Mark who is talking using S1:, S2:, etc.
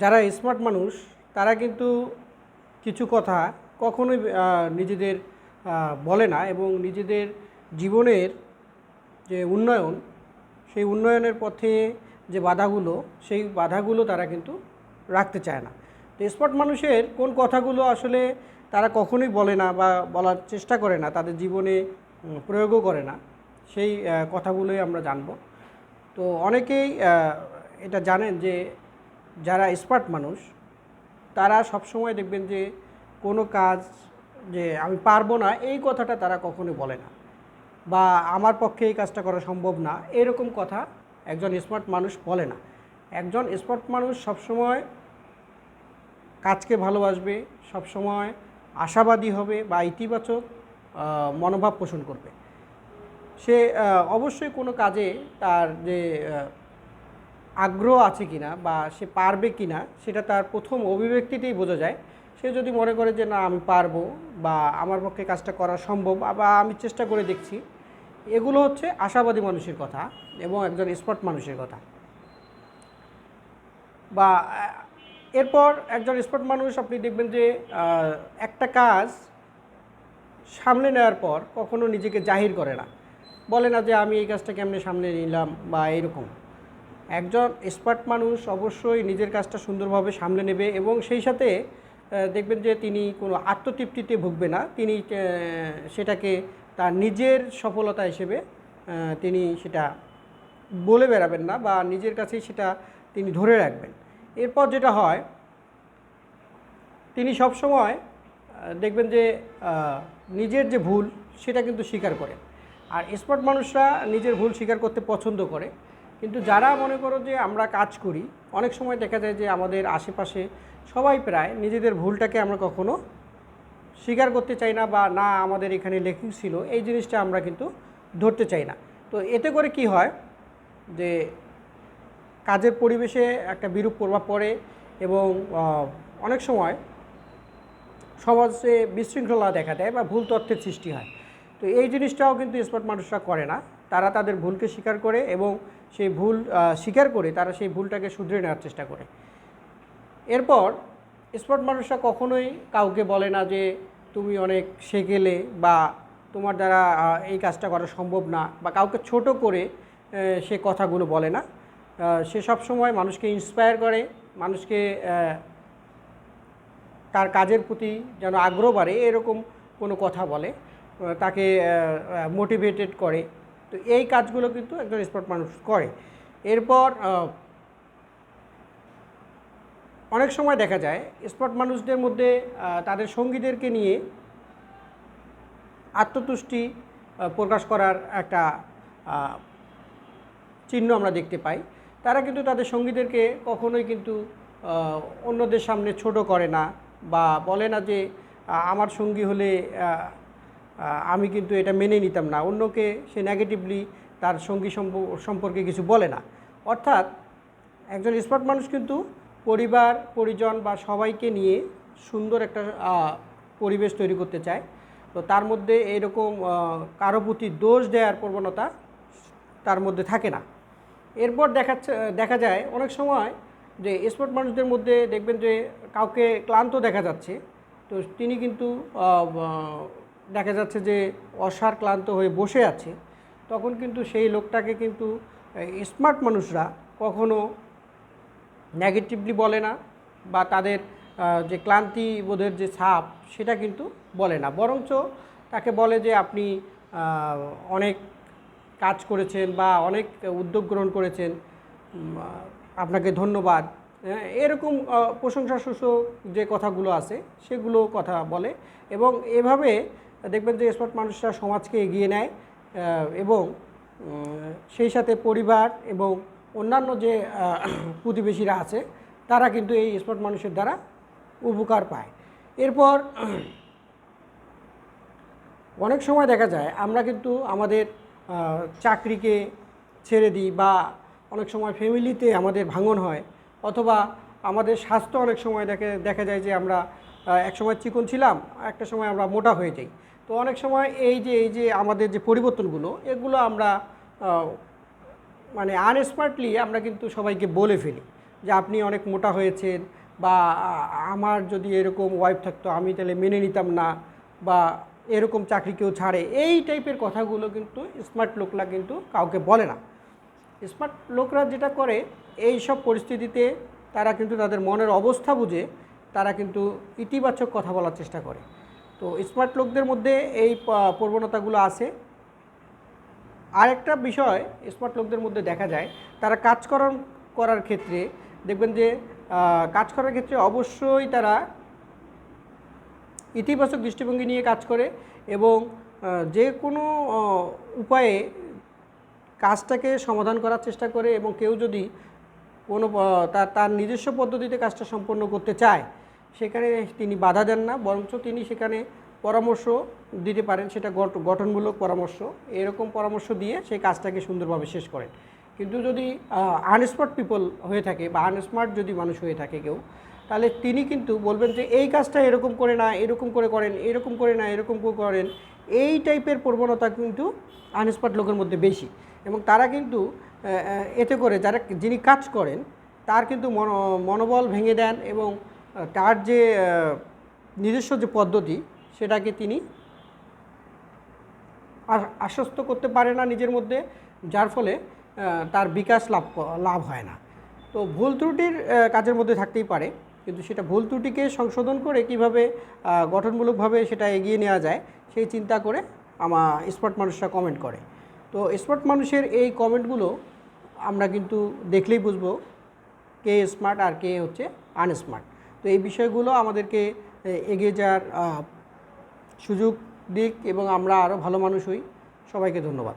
S1: যারা স্মার্ট মানুষ, তারা কিন্তু কিছু কথা কখনোই নিজেদের বলে না এবং নিজেদের জীবনের যে উন্নয়ন, সেই উন্নয়নের পথে যে বাধাগুলো, সেই বাধাগুলো তারা কিন্তু রাখতে চায় না। তো স্মার্ট মানুষের কোন কথাগুলো আসলে তারা কখনোই বলে না বা বলার চেষ্টা করে না, তাদের জীবনে প্রয়োগও করে না, সেই কথাগুলোই আমরা জানব। তো অনেকেই এটা জানেন যে যারা স্মার্ট মানুষ, তারা সবসময় দেখবেন যে কোনো কাজ যে আমি পারব না, এই কথাটা তারা কখনো বলে না বা আমার পক্ষে এই কাজটা করা সম্ভব না, এরকম কথা একজন স্মার্ট মানুষ বলে না। একজন স্মার্ট মানুষ সবসময় কাজকে ভালোবাসবে, সবসময় আশাবাদী হবে বা ইতিবাচক মনোভাব পোষণ করবে। সে অবশ্যই কোনো কাজে তার যে আগ্রহ আছে কিনা বা সে পারবে কিনা, সেটা তার প্রথম অভিব্যক্তিতেই বোঝা যায়। সে যদি মনে করে যে, না, আমি পারব বা আমার পক্ষে কাজটা করা সম্ভব বা আমি চেষ্টা করে দেখছি, এগুলো হচ্ছে আশাবাদী মানুষের কথা এবং একজন স্পট মানুষের কথা। বা এরপর একজন স্পট মানুষ আপনি দেখবেন যে একটা কাজ সামলে নেওয়ার পর কখনো নিজেকে জাহির করে না। বলে না যে, আমি এই কাজটা কেমনে সামনে নিলাম? বা এরকম। একজন এক্সপার্ট মানুষ অবশ্যই নিজের কাজটা সুন্দরভাবে সামলে নেবে এবং সেই সাথে দেখবেন যে তিনি কোনো আত্মতৃপ্তিতে ভুগবে না। তিনি সেটাকে তার নিজের সফলতা হিসেবে তিনি সেটা বলে বেড়াবেন না বা নিজের কাছেই সেটা তিনি ধরে রাখবেন। এরপর যেটা হয়, তিনি সবসময় দেখবেন যে নিজের যে ভুল সেটা কিন্তু স্বীকার করে আর স্মার্ট মানুষরা নিজের ভুল স্বীকার করতে পছন্দ করে। কিন্তু যারা মনে করো যে আমরা কাজ করি, অনেক সময় দেখা যায় যে আমাদের আশেপাশে সবাই প্রায় নিজেদের ভুলটাকে আমরা কখনো স্বীকার করতে চাই না বা না আমাদের এখানে লেখিং ছিল, এই জিনিসটা আমরা কিন্তু ধরতে চাই না। তো এতে করে কি হয় যে কাজের পরিবেশে একটা বিরূপ প্রভাব পড়ে এবং অনেক সময় সমাজে বিশৃঙ্খলা দেখা দেয় বা ভুল তথ্যের সৃষ্টি হয়। তো এই জিনিসটাও কিন্তু স্মার্ট মানুষরা করে না। তারা তাদের ভুলকে স্বীকার করে এবং সেই ভুল স্বীকার করে তারা সেই ভুলটাকে শুধরে নেওয়ার চেষ্টা করে। এরপর স্মার্ট মানুষরা কখনোই কাউকে বলে না যে তুমি অনেক গেলে বা তোমার দ্বারা এই কাজটা করা সম্ভব না বা কাউকে ছোট করে সে কথাগুলো বলে না। সে সবসময় মানুষকে ইন্সপায়ার করে, মানুষকে তার কাজের প্রতি যেন আগ্রহ বাড়ে, এরকম কোনো কথা বলে তাকে মোটিভেটেড করে। তো এই কাজগুলো কিন্তু একজন স্পট মানুষ করে। এরপর অনেক সময় দেখা যায় স্পট মানুষদের মধ্যে তাদের সঙ্গীদেরকে নিয়ে আত্মতুষ্টি প্রকাশ করার একটা চিহ্ন আমরা দেখতে পাই। তারা কিন্তু তাদের সঙ্গীদেরকে কখনোই কিন্তু অন্যদের সামনে ছোট করে না বা বলে না যে আমার সঙ্গী হলে আমি কিন্তু এটা মেনে নিতাম না। অন্যকে সে নেগেটিভলি তার সঙ্গী সম্প- সম্পর্কে কিছু বলে না। অর্থাৎ একজন স্মার্ট মানুষ কিন্তু পরিবার, পরিজন বা সবাইকে নিয়ে সুন্দর একটা পরিবেশ তৈরি করতে চায়। তো তার মধ্যে এরকম কারও প্রতি দোষ দেওয়ার প্রবণতা তার মধ্যে থাকে না। এরপর দেখাচ্ছে, দেখা যায় অনেক সময় যে স্পোর্ট মানুষদের মধ্যে দেখবেন যে কাউকে ক্লান্ত দেখা যাচ্ছে। তো তিনি কিন্তু দেখা যাচ্ছে যে অসার ক্লান্ত হয়ে বসে আছে তখন কিন্তু সেই লোকটাকে কিন্তু স্মার্ট মানুষরা কখনো নেগেটিভলি বলে না বা তাদের যে ক্লান্তি বোধের যে ছাপ সেটা কিন্তু বলে না। বরঞ্চ তাকে বলে যে আপনি অনেক কাজ করেছেন বা অনেক উদ্যোগ গ্রহণ করেছেন আপনাকে ধন্যবাদ। এরকম আহ, প্রশংসাসূচক যে কথাগুলো আছে সেগুলো কথা বলে এবং এভাবে দেখবেন যে স্মার্ট মানুষরা সমাজকে এগিয়ে নেয় এবং সেই সাথে পরিবার এবং অন্যান্য যে প্রতিবেশীরা আছে, তারা কিন্তু এই স্মার্ট মানুষের দ্বারা উপকার পায়। এরপর, অনেক সময় দেখা যায় আমরা কিন্তু আমাদের চাকরিকে ছেড়ে দিই বা অনেক সময় ফ্যামিলিতে আমাদের ভাঙন হয়, অথবা আমাদের স্বাস্থ্য অনেক সময় দেখে, দেখা যায় যে আমরা এক সময় চিকন ছিলাম, একটা সময় আমরা মোটা হয়ে যাই। তো অনেক সময় এই যে এই যে আমাদের যে পরিবর্তনগুলো, এগুলো আমরা মানে আনস্মার্টলি আমরা কিন্তু সবাইকে বলে ফেলি যে আপনি অনেক মোটা হয়েছেন বা আমার যদি এরকম ওয়াইফ থাকতো আমি তাহলে মেনে নিতাম না বা এরকম চাকরি কেউ ছাড়ে, এই টাইপের কথাগুলো কিন্তু স্মার্ট লোকরা কিন্তু কাউকে বলে না। স্মার্ট লোকরা যেটা করে, এই সব পরিস্থিতিতে তারা কিন্তু তাদের মনের অবস্থা বুঝে তারা কিন্তু ইতিবাচক কথা বলার চেষ্টা করে। তো স্মার্ট লোকদের মধ্যে এই প্রবণতাগুলো আছে। আরেকটা বিষয় স্মার্ট লোকদের মধ্যে দেখা যায়, তারা কাজ করার করার ক্ষেত্রে দেখবেন যে কাজ করার ক্ষেত্রে অবশ্যই তারা ইতিবাচক দৃষ্টিভঙ্গি নিয়ে কাজ করে এবং যে কোনো উপায়ে কাজটাকে সমাধান করার চেষ্টা করে এবং কেউ যদি কোনো তার তার নিজস্ব পদ্ধতিতে কাজটা সম্পন্ন করতে চায় সেখানে তিনি বাধা দেন না, বরঞ্চ তিনি সেখানে পরামর্শ দিতে পারেন, সেটা গঠ- গঠনমূলক পরামর্শ। এরকম পরামর্শ দিয়ে সেই কাজটাকে সুন্দরভাবে শেষ করেন। কিন্তু যদি আনস্মার্ট পিপল হয়ে থাকে বা আনস্মার্ট যদি মানুষ হয়ে থাকে কেউ, তাহলে তিনি কিন্তু বলবেন যে, এই কাজটা এরকম করে না, এরকম করে করেন, এরকম করে না, এরকম করে করেন। এই টাইপের প্রবণতা কিন্তু আনস্মার্ট লোকের মধ্যে বেশি। এবং তারা কিন্তু এতে করে যারা, যিনি কাজ করেন, তার কিন্তু মনো- মনোবল ভেঙে দেন এবং তার যে নিজস্ব যে পদ্ধতি, সেটাকে তিনি আর- আশ্বস্ত করতে পারে না নিজের মধ্যে, যার ফলে তার বিকাশ লাভ লাভ হয় না। তো ভুল ত্রুটির কাজের মধ্যে থাকতেই পারে, কিন্তু সেটা ভুল ত্রুটিকে সংশোধন করে কীভাবে গঠনমূলকভাবে সেটা এগিয়ে নেওয়া যায়, সেই চিন্তা করে আমার স্মার্ট মানুষরা কমেন্ট করে। তো স্মার্ট মানুষের এই কমেন্টগুলো আমরা কিন্তু দেখলেই বুঝব, কে স্মার্ট আর কে হচ্ছে আনস্মার্ট তো এই বিষয়গুলো আমাদেরকে এগিয়ে যাওয়ার সুযোগ দিক এবং আমরা আরও ভালো মানুষ হই। সবাইকে ধন্যবাদ।